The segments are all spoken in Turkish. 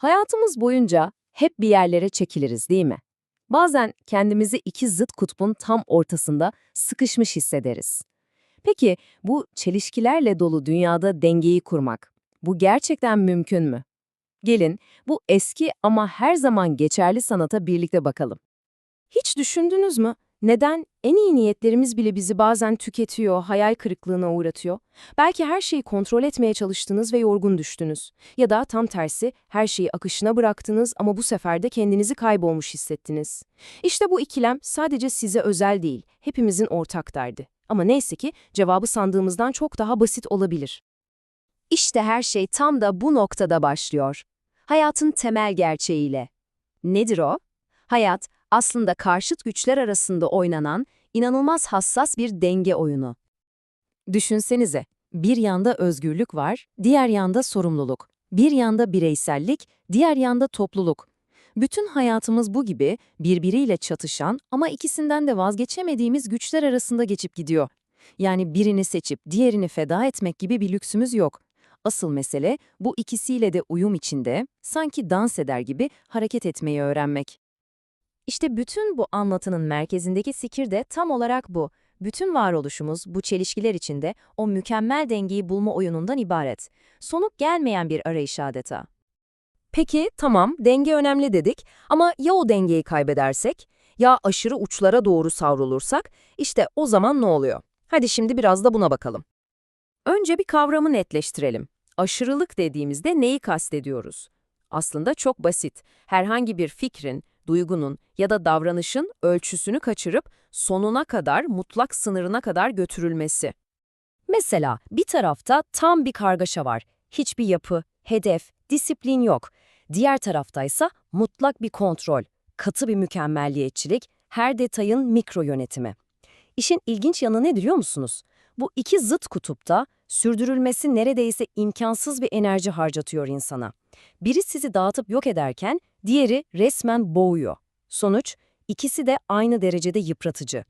Hayatımız boyunca hep bir yerlere çekiliriz değil mi? Bazen kendimizi iki zıt kutbun tam ortasında sıkışmış hissederiz. Peki bu çelişkilerle dolu dünyada dengeyi kurmak, bu gerçekten mümkün mü? Gelin bu eski ama her zaman geçerli sanata birlikte bakalım. Hiç düşündünüz mü? Neden en iyi niyetlerimiz bile bizi bazen tüketiyor, hayal kırıklığına uğratıyor? Belki her şeyi kontrol etmeye çalıştınız ve yorgun düştünüz. Ya da tam tersi her şeyi akışına bıraktınız ama bu sefer de kendinizi kaybolmuş hissettiniz. İşte bu ikilem sadece size özel değil, hepimizin ortak derdi. Ama neyse ki cevabı sandığımızdan çok daha basit olabilir. İşte her şey tam da bu noktada başlıyor. Hayatın temel gerçeğiyle. Nedir o? Hayat, aslında karşıt güçler arasında oynanan, inanılmaz hassas bir denge oyunu. Düşünsenize, bir yanda özgürlük var, diğer yanda sorumluluk. Bir yanda bireysellik, diğer yanda topluluk. Bütün hayatımız bu gibi birbiriyle çatışan ama ikisinden de vazgeçemediğimiz güçler arasında geçip gidiyor. Yani birini seçip diğerini feda etmek gibi bir lüksümüz yok. Asıl mesele bu ikisiyle de uyum içinde, sanki dans eder gibi hareket etmeyi öğrenmek. İşte bütün bu anlatının merkezindeki fikir de tam olarak bu. Bütün varoluşumuz bu çelişkiler içinde o mükemmel dengeyi bulma oyunundan ibaret. Sonuk gelmeyen bir arayış adeta. Peki, tamam, denge önemli dedik ama ya o dengeyi kaybedersek? Ya aşırı uçlara doğru savrulursak? İşte o zaman ne oluyor? Hadi şimdi biraz da buna bakalım. Önce bir kavramı netleştirelim. Aşırılık dediğimizde neyi kastediyoruz? Aslında çok basit. Herhangi bir fikrin, duygunun ya da davranışın ölçüsünü kaçırıp sonuna kadar, mutlak sınırına kadar götürülmesi. Mesela bir tarafta tam bir kargaşa var. Hiçbir yapı, hedef, disiplin yok. Diğer taraftaysa mutlak bir kontrol, katı bir mükemmelliyetçilik, her detayın mikro yönetimi. İşin ilginç yanı ne biliyor musunuz? Bu iki zıt kutupta sürdürülmesi neredeyse imkansız bir enerji harcatıyor insana. Biri sizi dağıtıp yok ederken diğeri resmen boğuyor. Sonuç, ikisi de aynı derecede yıpratıcı.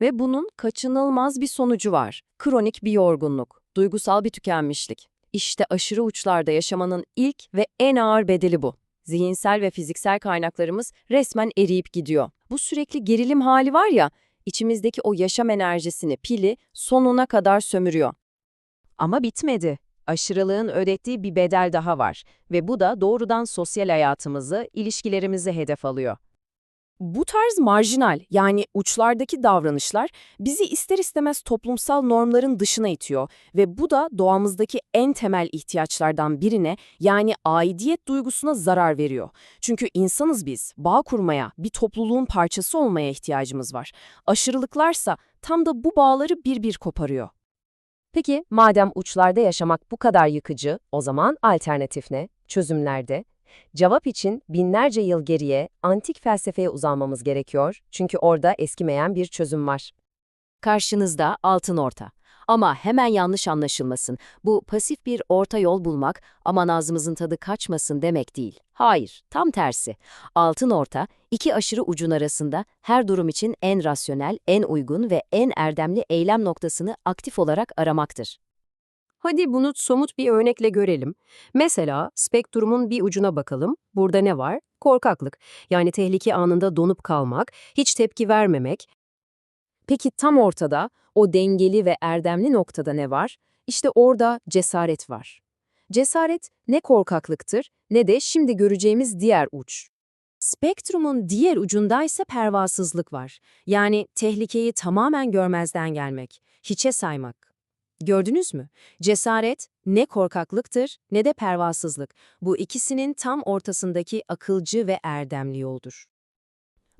Ve bunun kaçınılmaz bir sonucu var. Kronik bir yorgunluk, duygusal bir tükenmişlik. İşte aşırı uçlarda yaşamanın ilk ve en ağır bedeli bu. Zihinsel ve fiziksel kaynaklarımız resmen eriyip gidiyor. Bu sürekli gerilim hali var ya, içimizdeki o yaşam enerjisini, pili sonuna kadar sömürüyor. Ama bitmedi. Aşırılığın ödettiği bir bedel daha var ve bu da doğrudan sosyal hayatımızı, ilişkilerimizi hedef alıyor. Bu tarz marjinal yani uçlardaki davranışlar bizi ister istemez toplumsal normların dışına itiyor ve bu da doğamızdaki en temel ihtiyaçlardan birine yani aidiyet duygusuna zarar veriyor. Çünkü insanız biz, bağ kurmaya, bir topluluğun parçası olmaya ihtiyacımız var. Aşırılıklarsa tam da bu bağları bir bir koparıyor. Peki madem uçlarda yaşamak bu kadar yıkıcı, o zaman alternatif ne? Çözüm nerede? Cevap için binlerce yıl geriye antik felsefeye uzanmamız gerekiyor çünkü orada eskimeyen bir çözüm var. Karşınızda altın orta. Ama hemen yanlış anlaşılmasın. Bu pasif bir orta yol bulmak aman ağzımızın tadı kaçmasın demek değil. Hayır, tam tersi. Altın orta, iki aşırı ucun arasında her durum için en rasyonel, en uygun ve en erdemli eylem noktasını aktif olarak aramaktır. Hadi bunu somut bir örnekle görelim. Mesela spektrumun bir ucuna bakalım. Burada ne var? Korkaklık. Yani tehlike anında donup kalmak, hiç tepki vermemek. Peki tam ortada, o dengeli ve erdemli noktada ne var? İşte orada cesaret var. Cesaret ne korkaklıktır ne de şimdi göreceğimiz diğer uç. Spektrumun diğer ucundaysa pervasızlık var. Yani tehlikeyi tamamen görmezden gelmek, hiçe saymak. Gördünüz mü? Cesaret ne korkaklıktır ne de pervasızlık. Bu ikisinin tam ortasındaki akılcı ve erdemli yoldur.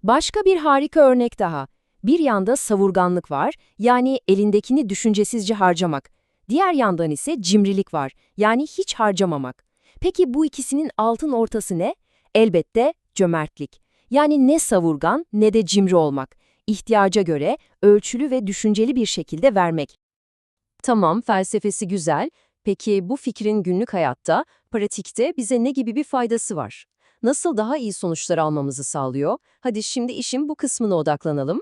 Başka bir harika örnek daha. Bir yanda savurganlık var, yani elindekini düşüncesizce harcamak. Diğer yandan ise cimrilik var, yani hiç harcamamak. Peki bu ikisinin altın ortası ne? Elbette cömertlik. Yani ne savurgan ne de cimri olmak. İhtiyaca göre ölçülü ve düşünceli bir şekilde vermek. Tamam, felsefesi güzel. Peki bu fikrin günlük hayatta, pratikte bize ne gibi bir faydası var? Nasıl daha iyi sonuçlar almamızı sağlıyor? Hadi şimdi işin bu kısmına odaklanalım.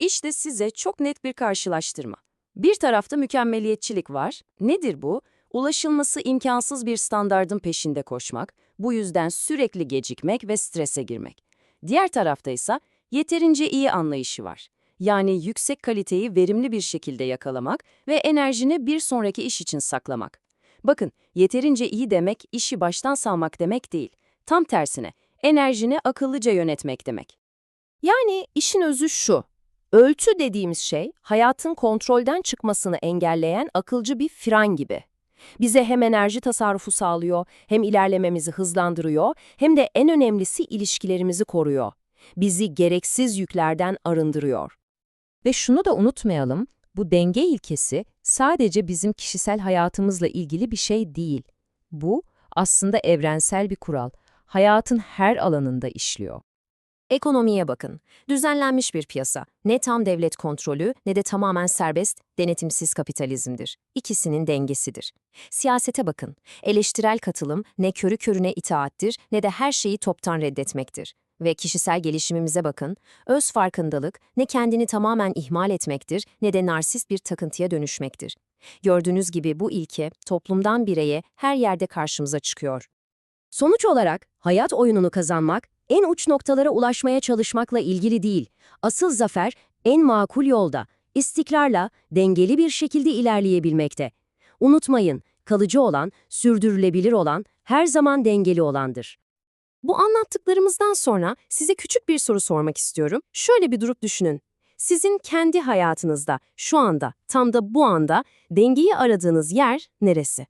İşte size çok net bir karşılaştırma. Bir tarafta mükemmeliyetçilik var. Nedir bu? Ulaşılması imkansız bir standardın peşinde koşmak. Bu yüzden sürekli gecikmek ve strese girmek. Diğer tarafta ise yeterince iyi anlayışı var. Yani yüksek kaliteyi verimli bir şekilde yakalamak ve enerjini bir sonraki iş için saklamak. Bakın, yeterince iyi demek işi baştan salmak demek değil. Tam tersine, enerjini akıllıca yönetmek demek. Yani işin özü şu. Ölçü dediğimiz şey hayatın kontrolden çıkmasını engelleyen akılcı bir fren gibi. Bize hem enerji tasarrufu sağlıyor, hem ilerlememizi hızlandırıyor, hem de en önemlisi ilişkilerimizi koruyor. Bizi gereksiz yüklerden arındırıyor. Ve şunu da unutmayalım, bu denge ilkesi sadece bizim kişisel hayatımızla ilgili bir şey değil. Bu aslında evrensel bir kural. Hayatın her alanında işliyor. Ekonomiye bakın. Düzenlenmiş bir piyasa. Ne tam devlet kontrolü ne de tamamen serbest, denetimsiz kapitalizmdir. İkisinin dengesidir. Siyasete bakın. Eleştirel katılım ne körü körüne itaattir ne de her şeyi toptan reddetmektir. Ve kişisel gelişimimize bakın. Öz farkındalık ne kendini tamamen ihmal etmektir ne de narsist bir takıntıya dönüşmektir. Gördüğünüz gibi bu ilke toplumdan bireye her yerde karşımıza çıkıyor. Sonuç olarak hayat oyununu kazanmak, en uç noktalara ulaşmaya çalışmakla ilgili değil. Asıl zafer en makul yolda, istikrarla, dengeli bir şekilde ilerleyebilmekte. Unutmayın, kalıcı olan, sürdürülebilir olan, her zaman dengeli olandır. Bu anlattıklarımızdan sonra size küçük bir soru sormak istiyorum. Şöyle bir durup düşünün. Sizin kendi hayatınızda, şu anda, tam da bu anda dengeyi aradığınız yer neresi?